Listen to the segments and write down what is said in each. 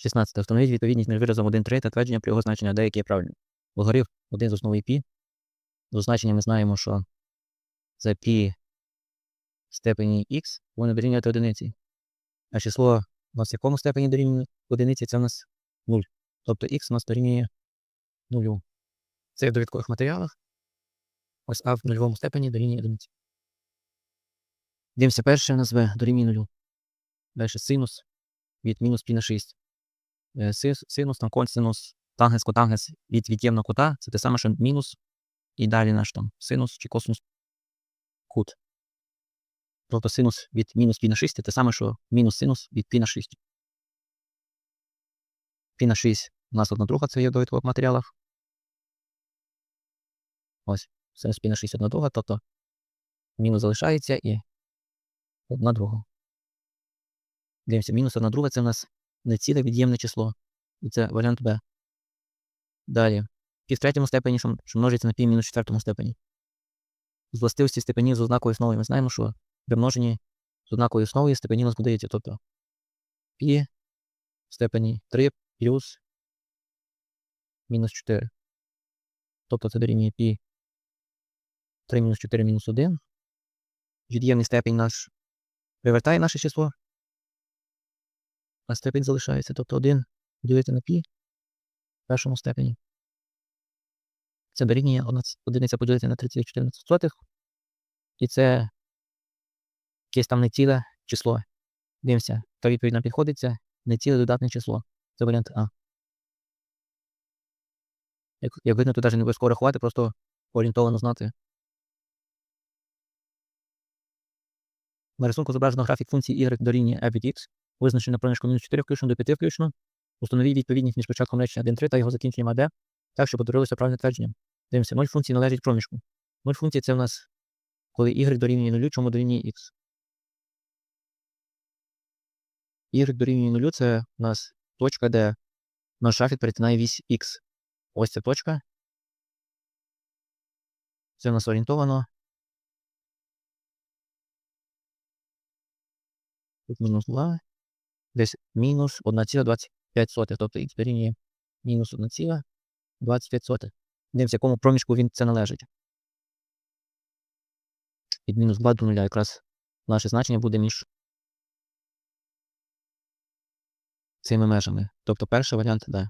16. Встановіть відповідність між виразом 1, 3 та твердження про його значення, деякі є правильні. Логарифм 1 з основою π. До значення ми знаємо, що це π в степені х повинно дорівнювати одиниці. А число у нас в якому степені дорівнює одиниці, це у нас 0. Тобто х у нас дорівнює 0. Це в довідкових матеріалах. Ось а в нульовому степені дорівнює одиниці. Дивимося, перше у нас в дорівнює 0. Далі синус від мінус пі на 6. Е, Синус, там косинус, тангенс, котангенс від від'ємного кута. Це те саме, що мінус. І далі наш там синус чи косинус кут. Тобто синус від мінус пі на 6 це те саме, що мінус синус від пі на 6. Пі на 6 у нас одна друга, це є в довідкових матеріалах. Ось, синус пі на 6 одна друга, тобто мінус залишається і одна друга. Дивимося, мінус одна друга це у нас не ціле від'ємне число. І це варіант Б. Далі. Пі в третьому степені, що множиться на пі мінус четвертому степені. З властивості степенів з ознакою основи ми знаємо, що при множенні з ознакою основи степені нас подається. Тобто пі в степені 3 плюс мінус 4. Тобто це дорівнює пі 3 мінус 4 мінус 1. Від'ємний степень наш привертає наше число. А степень залишається. Тобто 1 ділити на пі в першому степені. Це дорівнює одиниця поділити на 3,14. І це якесь там неціле число. Дивимося, то відповідно підходиться неціле додатне число. Це варіант А. Як, як видно, тут навіть не обов'язково рахувати, просто орієнтовано знати. На рисунку зображено графік функції y дорівнює f від x, визначений на проміжку мінус 4 включно до 5 включно. Установіть відповідність між початком речення 1,3 та його закінченням АД, так, щоб утворилося правильне твердження. Дивимося, 0 функцій належить проміжку. 0 функцій це в нас, коли y дорівнює 0, чому дорівнює x. y дорівнює 0 це у нас точка, де наш графік перетинає вісь x. Ось ця точка. Це у нас орієнтовано. Тут мінус 2. Десь мінус 1,25. Тобто х дорівнює мінус 1,25. Дивимося, якому проміжку він це належить. Від мінус 2 до 0 якраз наше значення буде між цими межами. Тобто перший варіант да.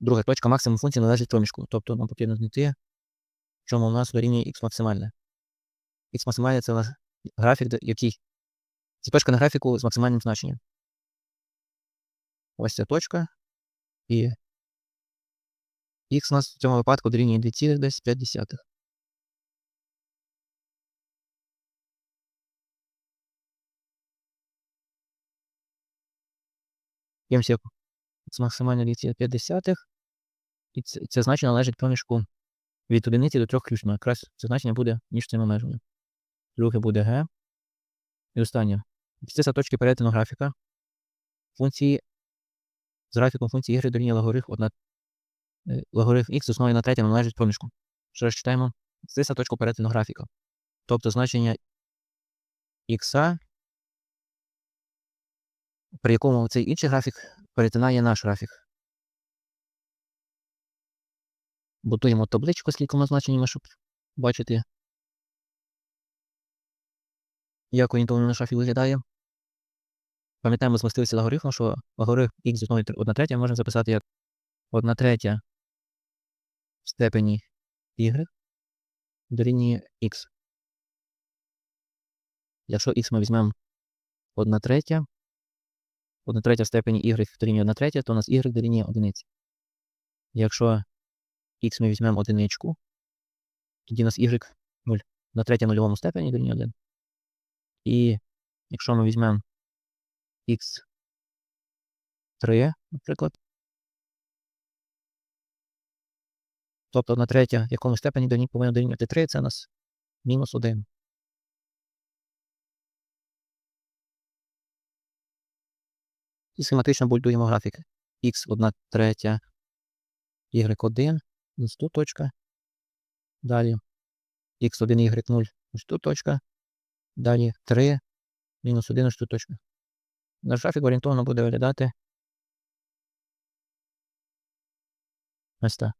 Друга точка максимум функції належить проміжку. Тобто нам потрібно знайти, чому у нас дорівнює х максимальне. Х максимальне це у нас графік, який. Це точка на графіку з максимальним значенням. Ось ця точка. І х у нас в цьому випадку дорівнює 2,5. Дивимося, це максимально 2,5. І це, це значення належить проміжку від одиниці до трьох ключно. Якраз це значення буде між цими межами. Друге буде Г. І останнє. Це точки перетину графіка. Функції з графіком функції y дорівнює логарифм 1 е, логарифм х з основою на третьому належить проміжку. Ще раз читаємо. Це точку перетину графіка. Тобто значення х, при якому цей інший графік перетинає наш графік. Будуємо табличку з кількома значеннями, щоб бачити, як орієнтовно наш графік виглядає. Пам'ятаємо з властивості логарифму, що логарифм х основою 1 третя можна записати як 1 третя в степені y дорівнює х. Якщо х ми візьмемо 1 третя, 1 третя в степені y дорівнює 1 третя, то у нас y дорівнює 1. Якщо х ми візьмемо одиничку, тоді у нас y 0 на третя нульовому степені дорівнює 1. І якщо ми візьмемо х 3, наприклад, тобто на третя в якому степені до повинно дорівнювати 3, це у нас мінус 1. І схематично будуємо графік. х 1 третя, y1, ось тут точка. Далі x1, y0, ось тут точка. Далі 3, мінус 1, ось тут точка. Наш графік орієнтовно буде виглядати. Ось так.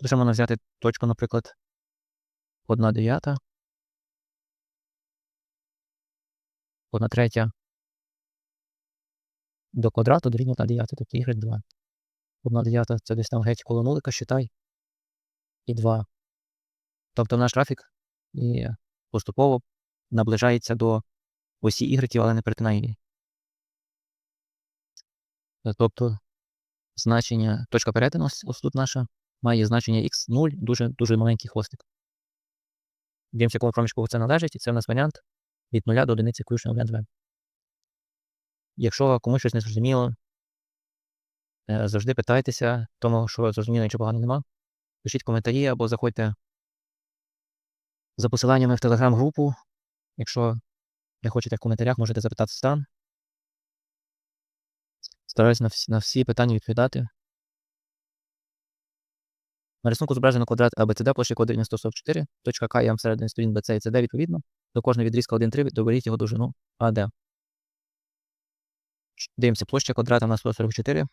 Дуже можна взяти точку, наприклад, 1 дев'ята, 1 третя до квадрату дорівнює 1 дев'ята, тобто y2. 1 дев'ята це десь там геть коло нулика, считай, і 2. Тобто наш графік і поступово наближається до осі Y, але не перетинає її. Тобто значення точка перетину, ось тут наша, має значення x0, дуже дуже маленький хвостик. Дивимося, якому проміжку це належить, і це у нас варіант від 0 до одиниці включно варіант В. Якщо комусь щось не зрозуміло, е, завжди питайтеся, тому що зрозуміло нічого поганого нема. Пишіть коментарі або заходьте за посиланнями в телеграм-групу. Якщо не хочете в коментарях, можете запитати стан. Стараюсь на всі, на всі питання відповідати. На рисунку зображено квадрат ABCD площі квадратні 144, точка К і М всередині сторін BC і CD відповідно. До кожного відрізка 1,3 доберіть його довжину AD. Дивимося, площа квадрата у нас 144.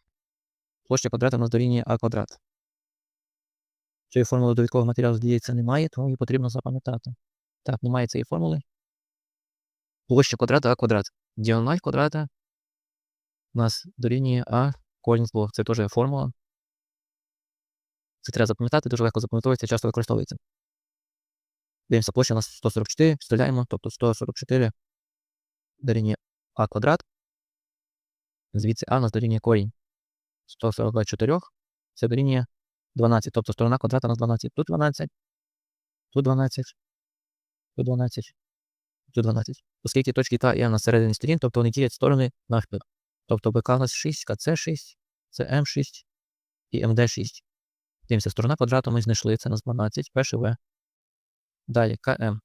Площа квадрата у нас дорівнює А квадрат. Цієї формули довідкового матеріалу, здається, немає, тому її потрібно запам'ятати. Так, немає цієї формули. Площа квадрата А квадрат. Діагональ квадрата у нас дорівнює А корінь з 2. Це теж формула. Це треба запам'ятати, дуже легко запам'ятовується, часто використовується. Дивимося, площа у нас 144, вставляємо, тобто 144 дорівнює А квадрат. Звідси А у нас дорівнює корінь 144, це дорівнює 12, тобто сторона квадрата у нас 12. Тут 12, тут 12, тут 12, тут 12. Оскільки точки К є на середині сторін, тобто вони ділять сторони навпіл. Тобто БК у нас 6, КЦ 6, це М6 і МД6. Дивимося, сторона квадрату ми знайшли, це у нас 12, перший В. Далі КМ.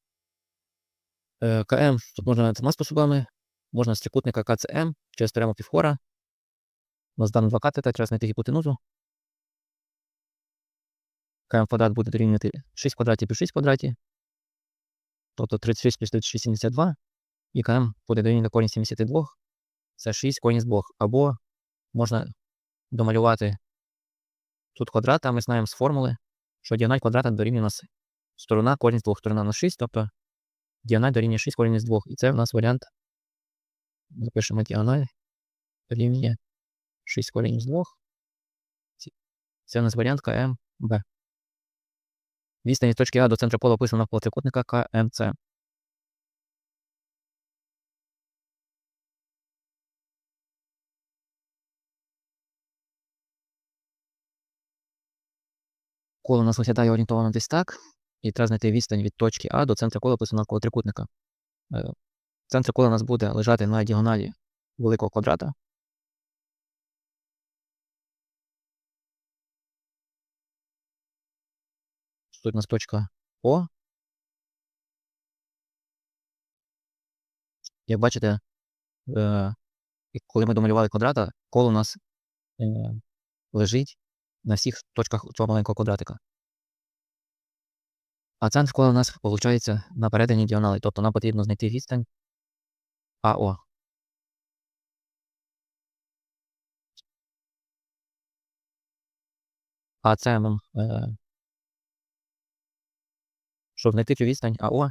Е, КМ тут можна двома способами. Можна з трикутника КЦМ через теорему півхора. У нас дано два катета, треба знайти гіпотенузу. КМ квадрат буде дорівнювати 6 квадратів плюс 6 квадратів. Тобто 36 плюс 36 72. І КМ буде дорівнювати корінь 72. Це 6 корінь з 2. Або можна домалювати тут квадрат, а ми знаємо з формули, що діагональ квадрата дорівнює нас сторона корінь з 2. Сторона на 6, тобто діагональ дорівнює 6 корінь з 2. І це у нас варіант. Запишемо діагональ дорівнює 6 корінь з 2. Це у нас варіант КМБ. Відстань від точки А до центру пола описана навколо трикутника КМЦ. Коло у нас виглядає орієнтовано десь так. І треба знайти відстань від точки А до центру кола описано навколо трикутника. Е, Центр кола у нас буде лежати на діагоналі великого квадрата. Тут у нас точка О. Як бачите, е, коли ми домалювали квадрата, коло у нас е, лежить на всіх точках цього маленького квадратика. А центр кола у нас виходить на передній діагоналі, тобто нам потрібно знайти відстань АО. А це е, щоб знайти цю відстань АО,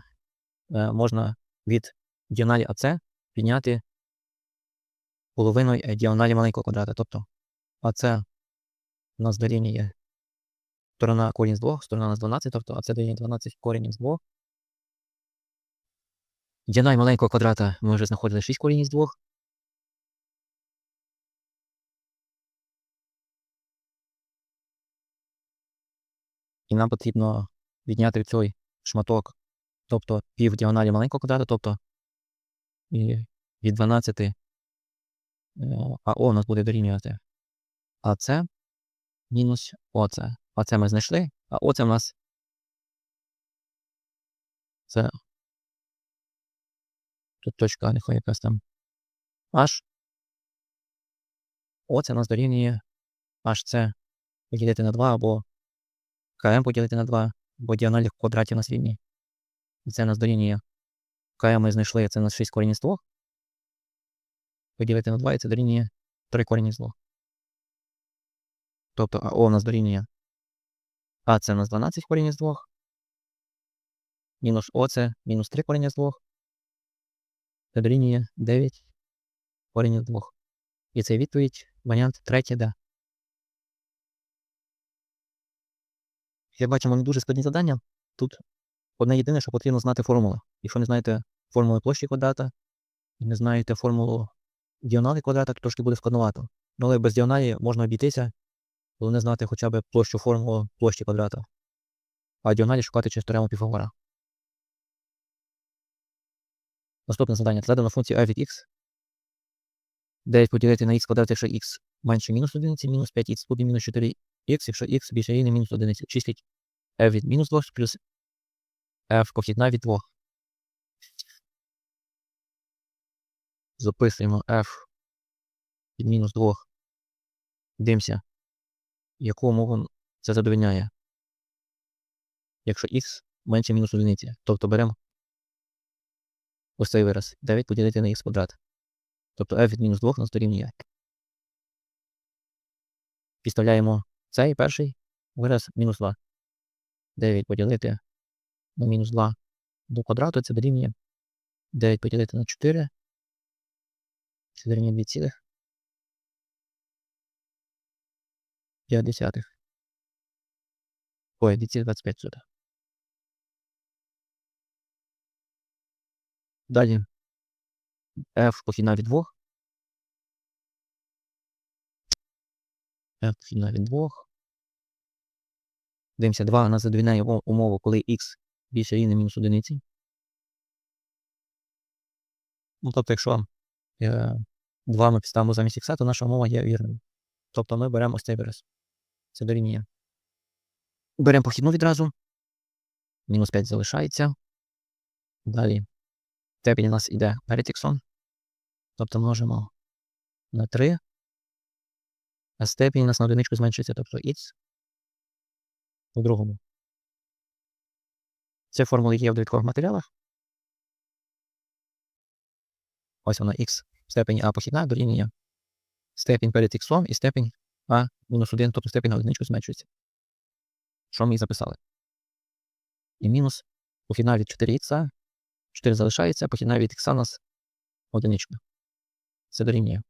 е, можна від діагоналі АЦ підняти половиною е, діагоналі маленького квадрата. Тобто АЦ у нас дорівнює сторона корінь з 2, сторона у нас 12, тобто АЦ дорівнює 12 корінь з 2. Діагональ маленького квадрата ми вже знаходили 6 корінь з 2. І нам потрібно відняти цей шматок, тобто пів діагоналі маленького квадрата, тобто і від 12 е, АО у нас буде дорівнювати АЦ мінус ОЦ. АЦ ми знайшли, а ОЦ у нас це тут точка, нехай якась там H. Оце у нас дорівнює HC поділити на 2 або КМ поділити на 2, бо діагоналі в квадраті у нас рівні. Це нас дорівнює К ми знайшли, це у нас 6 корінь з 2. Поділити на 2 і це дорівнює 3 корінь з 2. Тобто АО у нас дорівнює. А це у нас 12 корінь з 2. Мінус О це мінус 3 корінь з 2. Це дорівнює 9 корінь з 2. І це відповідь варіант третє, да. Як бачимо, не дуже складні завдання. Тут одне єдине, що потрібно знати формули. Якщо не знаєте формули площі квадрата, і не знаєте формулу діагоналі квадрата, то трошки буде складновато. Ну, але без діагоналі можна обійтися, головне знати хоча б площу формулу площі квадрата. А діагоналі шукати через теорему Піфагора. Наступне завдання. Задано функцію f від x. 9 поділити на x квадрат, якщо x менше мінус 1, мінус 5х буде мінус 4х, якщо x більше рівне мінус 1. Числіть f від мінус 2 плюс f похідна від 2. Записуємо f від мінус 2. Дивимося, яку умову це задовільняє. Якщо x менше мінус 1. Тобто беремо ось цей вираз. 9 поділити на х квадрат. Тобто f від мінус 2 нас дорівнює. Підставляємо цей перший вираз мінус 2. 9 поділити на мінус 2 до квадрату це дорівнює 9 поділити на 4. Це дорівнює 2 цілих. 5 десятих. Ой, 2,25 сюди. Далі f похідна від 2. f похідна від 2. Дивимося, 2 у нас задовільняє умову, коли x більше рівне мінус одиниці. Ну, тобто, якщо е, 2 ми підставимо замість х, то наша умова є вірною. Тобто ми беремо ось цей вираз. Це дорівнює. Беремо похідну відразу. Мінус 5 залишається. Далі степінь у нас йде перед іксом. Тобто множимо на 3. А степінь у нас на одиничку зменшується, тобто х у другому. Це формули є в довідкових матеріалах. Ось вона х степень А похідна дорівнює степінь перед х і степінь А мінус 1, тобто степінь на одиничку зменшується. Що ми і записали? І мінус похідна від 4х, 4 залишається, похідна від х нас одиничка. Це дорівнює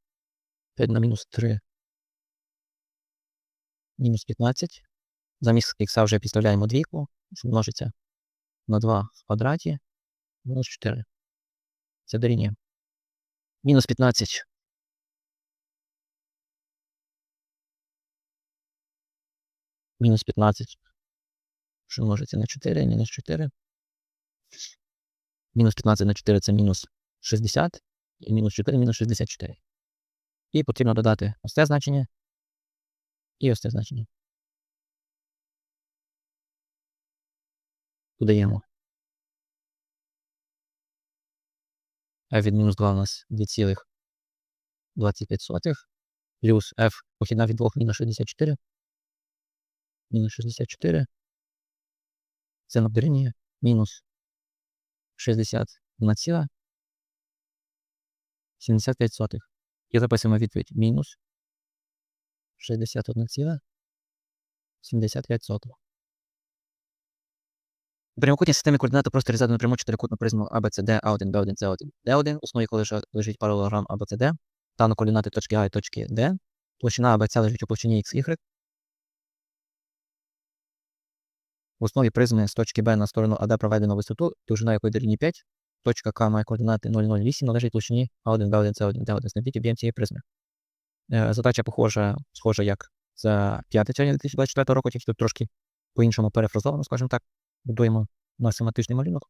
5 на мінус 3. Мінус 15. Замість х вже підставляємо двійку, що множиться на 2 в квадраті, мінус 4. Це дорівнює. Мінус 15. Мінус 15. Що множиться на 4, мінус 4. Мінус 15 на 4 це мінус 60. І мінус 4 мінус 64. І потрібно додати ось це значення. І ось це значення. Додаємо. f від мінус 2 у нас 2,25 плюс f похідна від 2 мінус 64. Мінус 64. Це нам мінус 61 ціла 75 сотих. І записуємо відповідь мінус 61 ціла 75 сотих. У прямокутній системі координати просто розглядано пряму чотирикутну призму ABCD A1, B1, C1, D1, в основі якої лежить паралелограм ABCD, та на координати точки А і точки D. Площина ABC лежить у площині XY. В основі призми з точки Б на сторону АД проведено висоту, довжина якої дорівнює 5. Точка К має координати 008, належить площині А1, Б1, С1, Д1. Знайдіть об'єм цієї призми. Е, задача похожа, схожа як за 5 червня 2024 року, тільки тут трошки по-іншому перефразовано, скажімо так будуємо наш семантичний малюнок.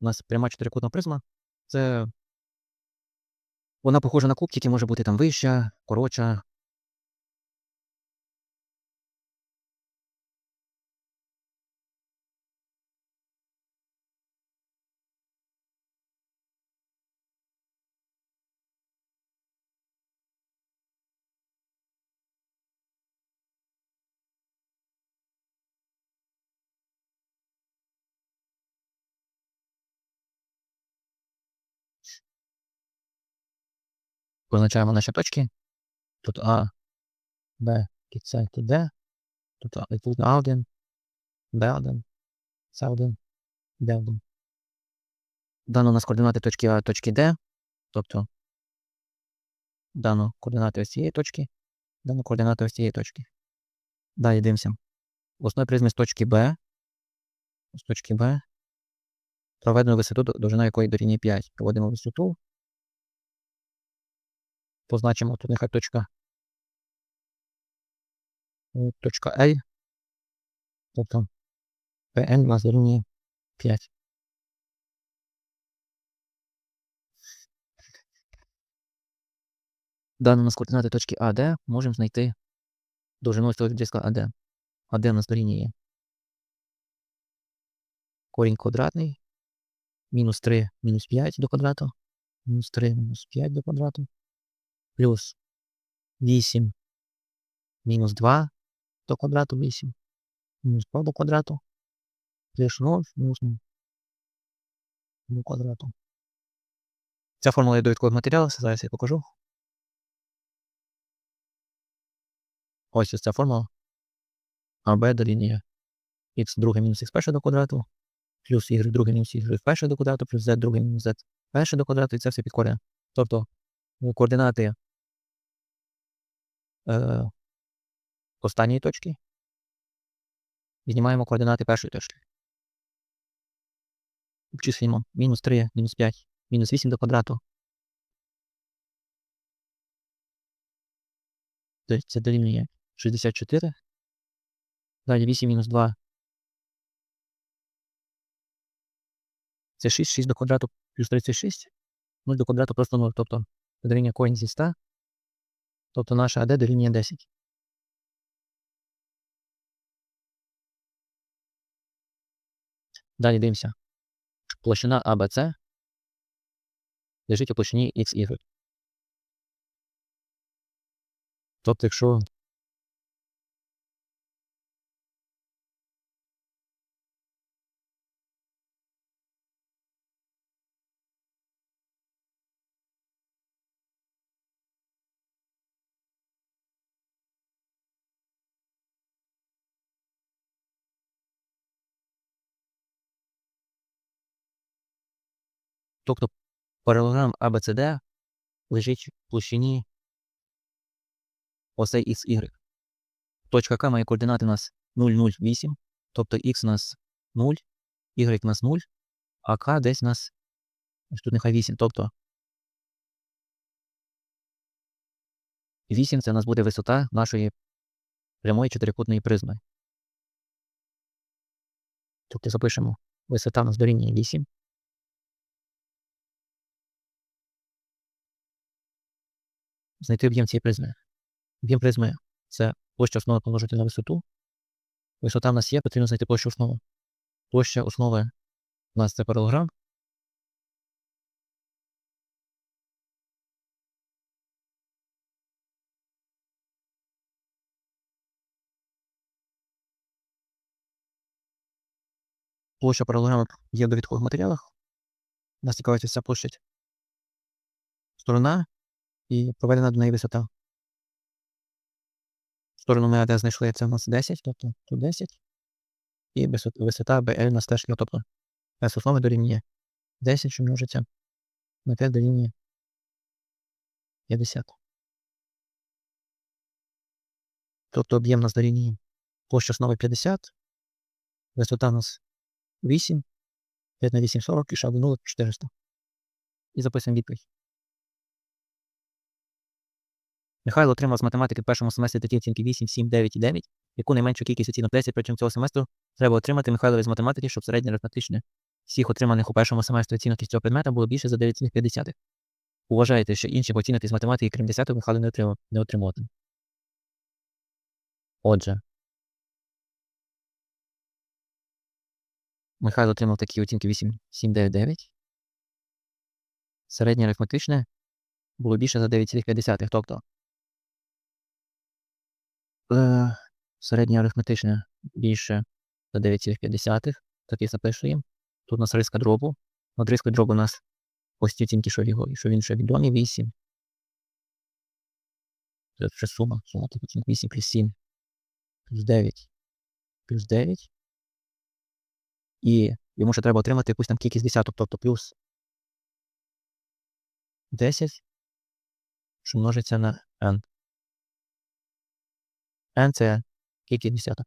У нас пряма чотирикутна призма. Це вона похожа на куб, тільки може бути там вища, коротша, Позначаємо наші точки. Тут А, Б, С, тут Д. Тут А, тут А1, Б1, С1, Д1. Дано у нас координати точки А, точки Д. Тобто дано координати ось цієї точки, дано координати ось цієї точки. Далі дивимося. В основі призми з точки Б. З точки Б. Проведено висоту, довжина якої дорівнює 5. Проводимо висоту. Позначимо тут нехай точка. е, Точка A. Тобто PN у нас дорівнює 5. Дано у нас координати точки АД, можемо знайти довжину цього відрізка АД. АД у нас дорівнює корінь квадратний, мінус 3, мінус 5 до квадрату, мінус 3, мінус 5 до квадрату, плюс 8, мінус 2 до квадрату, 8, мінус 2 до квадрату, плюс 0, мінус 0 до квадрату. Ця формула є довідкових матеріалів, зараз я покажу. Ось ось ця формула. АБ дорівнює х друге мінус х перше до квадрату, плюс y друге мінус y перше до квадрату, плюс z друге мінус z перше до квадрату, і це все під коренем. Тобто координати е, останньої точки. Віднімаємо координати першої точки. Обчислюємо мінус 3, мінус 5, мінус 8 до квадрату. Це дорівнює 64. Далі 8 мінус 2. Це 6, 6 до квадрату плюс 36. 0 до квадрату просто 0. Тобто дорівнює корінь зі 100. Тобто наша АД дорівнює 10. Далі дивимося. Площина АБЦ лежить у площині XY. Тобто, якщо Тобто паралелограм ABCD лежить в площині осей XY. Точка К має координати у нас 0, 0, 8, тобто Х у нас 0, Y у нас 0, а К десь у нас тут нехай 8, тобто 8 це у нас буде висота нашої прямої чотирикутної призми. Тобто запишемо висота у нас дорівнює 8. Знайти об'єм цієї призми. Об'єм призми це площа основи помножити на висоту. Висота в нас є, потрібно знайти площу основи. Площа основи у нас це паралограм. Площа паралограму є в довідкових матеріалах. Нас цікавить ця площадь. Сторона і проведена до неї висота. Сторону ми АД знайшли, це у нас 10, тобто тут 10. І висота BL теж є, тобто S основи дорівнює 10, що множиться на 5 дорівнює 50. Тобто об'єм нас дорівнює площа основи 50, висота у нас 8, 5 на 8 40 і шагнуло 400. І записуємо відповідь. Михайло отримав з математики в першому семестрі такі оцінки 8, 7, 9 і 9. Яку найменшу кількість оцінок 10 протягом цього семестру треба отримати Михайлові з математики, щоб середнє арифметичне всіх отриманих у першому семестрі оцінок із цього предмета було більше за 9,5. Вважаєте, що інші оцінки з математики, крім 10, Михайло не отримав не отримуватиме. Отже, Михайло отримав такі оцінки 8, 7, 9, 9. Середнє арифметичне було більше за 9,5. Тобто е, середнє арифметичне більше за 9,5. Так і записуємо. Тут у нас риска дробу. Над рискою дробу у нас ось ці оцінки, що, його, що він ще відомі, 8, Це вже сума. Сума оцінок 8 плюс 7 плюс 9 плюс 9. І йому ще треба отримати якусь там кількість десяток, тобто плюс 10, що множиться на n. n це кількість десяток.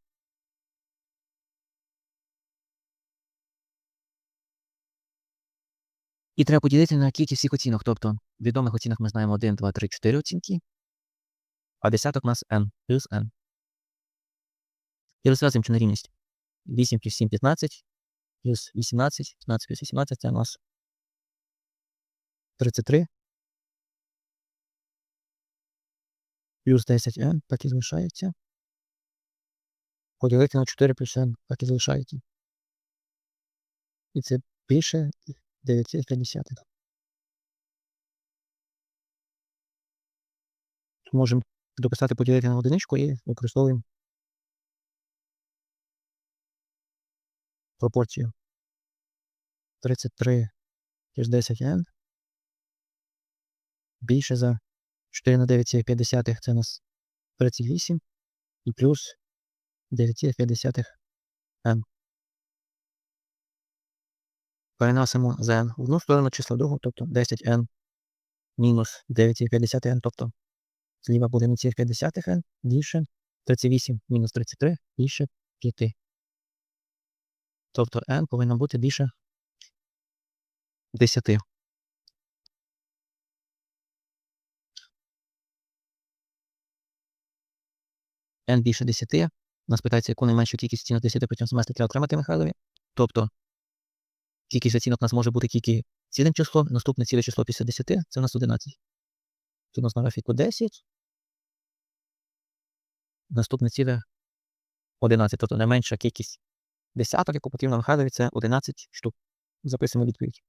І треба поділити на кількість всіх оцінок. Тобто в відомих оцінок ми знаємо 1, 2, 3, 4 оцінки, а десяток у нас n плюс n. І розв'язуємо чи на рівність. 8 плюс 7 15, плюс 18, 15 плюс 18 це у нас 33. Плюс 10n, так і залишається. Поділити на 4 плюс n, так і залишається. І це більше 950. Можемо дописати поділити на одиничку і використовуємо пропорцію 33 плюс 10n більше за 4 на 9,5 це у нас 38 і плюс 9,5 n. Переносимо з n в одну сторону число другу, тобто 10n мінус 9,5n, тобто зліва буде 0,5n більше 38 мінус 33 більше 5. Тобто n повинно бути більше 10. N більше 10. Нас питається, яку найменшу кількість оцінок 10 протягом семестру треба отримати Михайлові. Тобто кількість оцінок у нас може бути тільки цілим числом, наступне ціле число після 10 це у нас 11. Тут у нас на графіку 10. Наступне ціле 11. Тобто найменша кількість десяток, яку потрібно Михайлові, це 11 штук. Записуємо відповідь.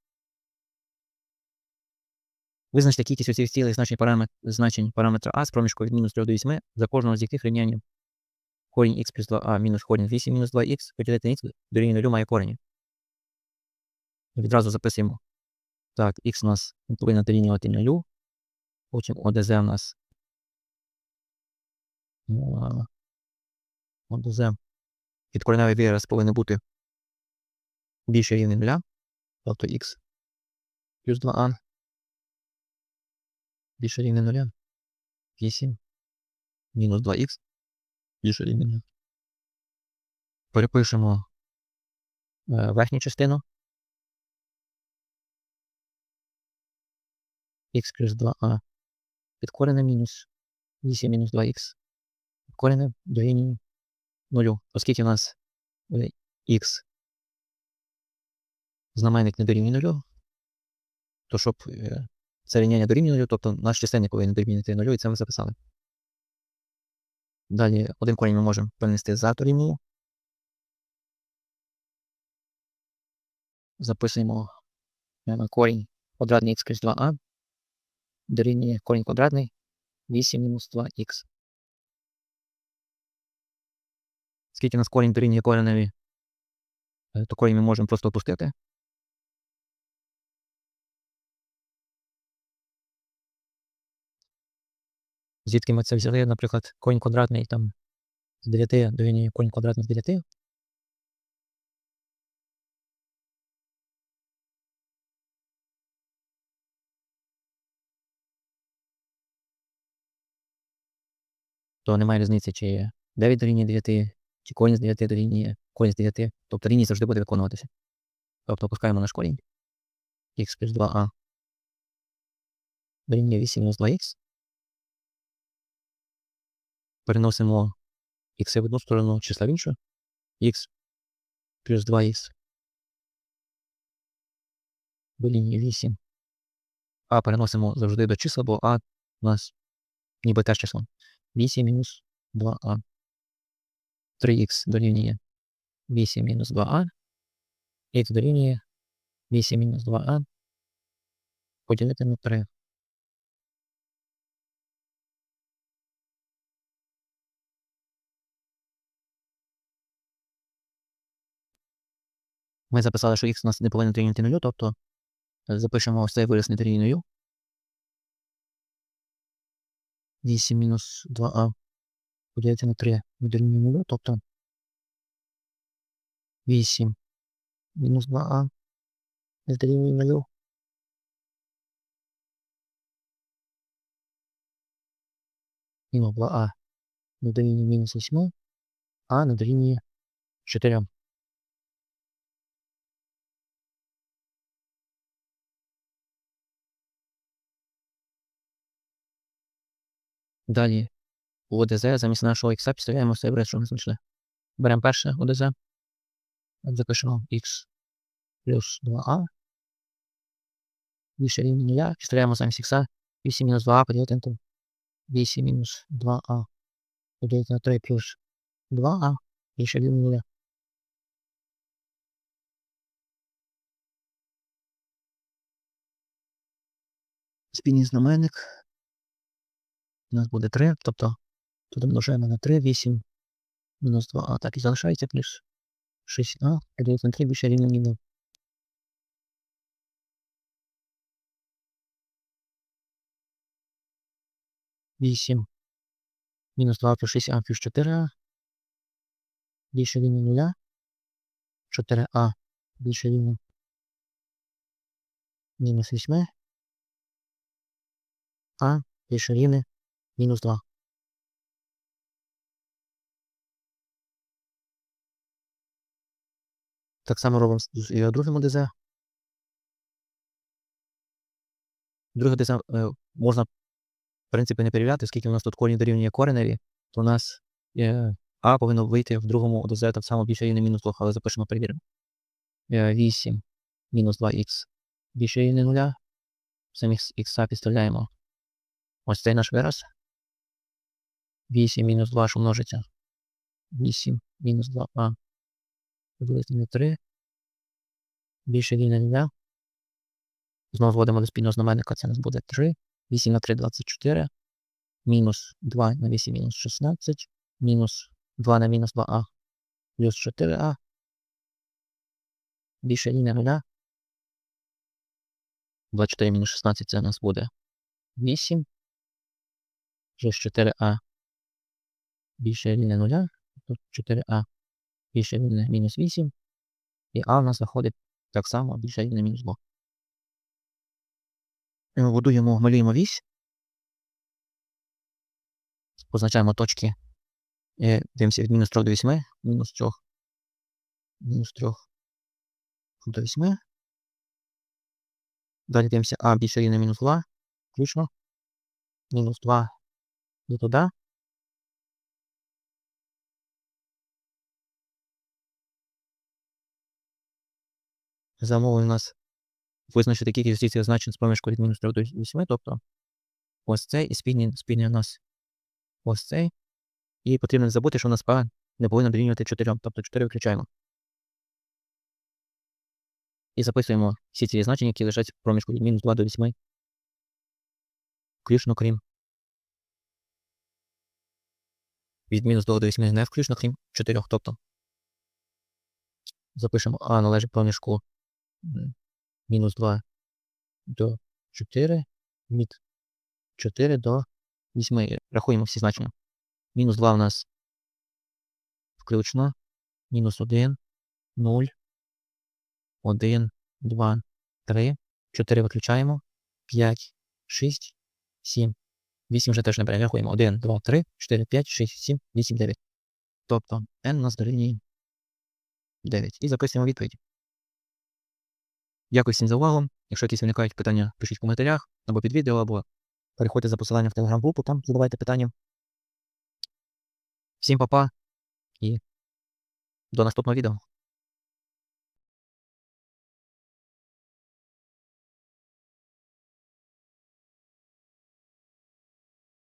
Визначте кількість усіх цілих значень параметр, значень параметра А з проміжку від мінус 3 до 8 за кожного з яких рівняння корінь х плюс 2а мінус корінь 8 мінус 2х поділити х дорівнює 0 має корені. Відразу записуємо. Так, х у нас повинна дорівнювати 0. Потім ОДЗ у нас. ОДЗ. Підкореневий вираз повинен бути більше рівний 0. Тобто х плюс 2а. Більше рівне 0. 8. Мінус 2х. Більше рівне 0. Перепишемо е, верхню частину. х плюс 2а. Підкорене мінус 8 мінус 2х. Підкорене дорівнює 0. Оскільки у нас х знаменник не дорівнює 0, то щоб е, це рівняння дорівнює 0, тобто наш чисельник повинен дорівнювати 0, і це ми записали. Далі один корінь ми можемо перенести за дорівнює. Записуємо корінь квадратний х плюс 2а дорівнює корінь квадратний 8 мінус 2х. Скільки у нас корінь дорівнює кореневі, то корінь ми можемо просто опустити. Звідки ми це взяли, наприклад, корінь квадратний там з 9 дорівнює корінь квадратний з 9. То немає різниці, чи 9 дорівнює 9, чи корінь з 9 дорівнює корінь з 9. Тобто рівність завжди буде виконуватися. Тобто опускаємо наш корінь. х плюс 2а дорівнює 8 мінус 2х. Переносимо х в одну сторону, числа в іншу. х плюс 2х дорівнює 8. А переносимо завжди до числа, бо а у нас ніби теж число. 8 мінус 2а. 3х дорівнює 8 мінус 2а. І це дорівнює 8 мінус 2а. Поділити на 3. Ми записали, що х у нас не повинен дорівнювати 0, тобто запишемо ось цей вираз не дорівнює 0. 8 мінус 2а поділити на 3 дорівнює 0, тобто 8 мінус 2а не дорівнює 0. Мінус 2а не дорівнює мінус 8, а не дорівнює 4. Далі у ОДЗ замість нашого х підставляємо все бред, що ми знайшли. Беремо перше ОДЗ. Запишемо х плюс 2а. Більше рівня 0. Підставляємо замість х 8 мінус 2а поділити на 3. 8 мінус 2а поділити на 3 плюс 2а більше рівня 0. Спільний знаменник у нас буде 3, тобто тут множаємо на 3, 8 мінус 2а. Так, і залишається плюс 6а, поділити на 3 більше рівня мінус. Вісім мінус 2 плюс 6а плюс 4а. Більше рівня 0. 4а більше рівня мінус 8. А більше рівне мінус 2. Так само робимо з другим ДЗ. Друге ДЗ е, можна, в принципі, не перевіряти, оскільки у нас тут корінь дорівнює кореневі, то у нас е, А повинно вийти в другому ОДЗ так само більше рівне мінус 2, але запишемо перевіримо. Е, 8 мінус 2х більше рівне 0. Замість х підставляємо ось цей наш вираз. 8 мінус 2 що множиться. 8 мінус 2а поділити на 3. Більше рівня 0. Знову зводимо до спільного знаменника, це у нас буде 3. 8 на 3 – 24. Мінус 2 на 8 мінус 16. Мінус 2 на мінус 2а плюс 4а. Більше рівня 0. 24 мінус 16 це у нас буде 8. Плюс 4а більше рівня 0. Тут 4а більше рівня мінус 8. І а у нас виходить так само більше рівня мінус 2. Е, Будуємо, малюємо вісь. Позначаємо точки. Е, Дивимося від мінус 3 до 8, мінус 3, мінус 3 до 8. Далі дивимося А більше рівня мінус 2, включно. Мінус 2 до туди. За у нас визначити кількість цих значень з проміжку від мінус 3 до 8, тобто ось цей і спільний, спільний у нас ось цей. І потрібно не забути, що у нас А не повинно дорівнювати 4, тобто 4 виключаємо. І записуємо всі ці значення, які лежать в проміжку від мінус 2 до 8. Включно крім. Від мінус 2 до 8 не включно, крім 4, тобто запишемо А належить проміжку мінус 2 до 4, від 4 до 8. Рахуємо всі значення. Мінус 2 у нас включно. Мінус 1, 0, 1, 2, 3, 4 виключаємо, 5, 6, 7, 8 вже теж не. Рахуємо. 1, 2, 3, 4, 5, 6, 7, 8, 9. Тобто n у нас дорівнює 9. І записуємо відповідь. Дякую всім за увагу. Якщо якісь виникають питання, пишіть в коментарях або під відео, або переходьте за посиланням в телеграм-групу, там задавайте питання. Всім па-па і до наступного відео.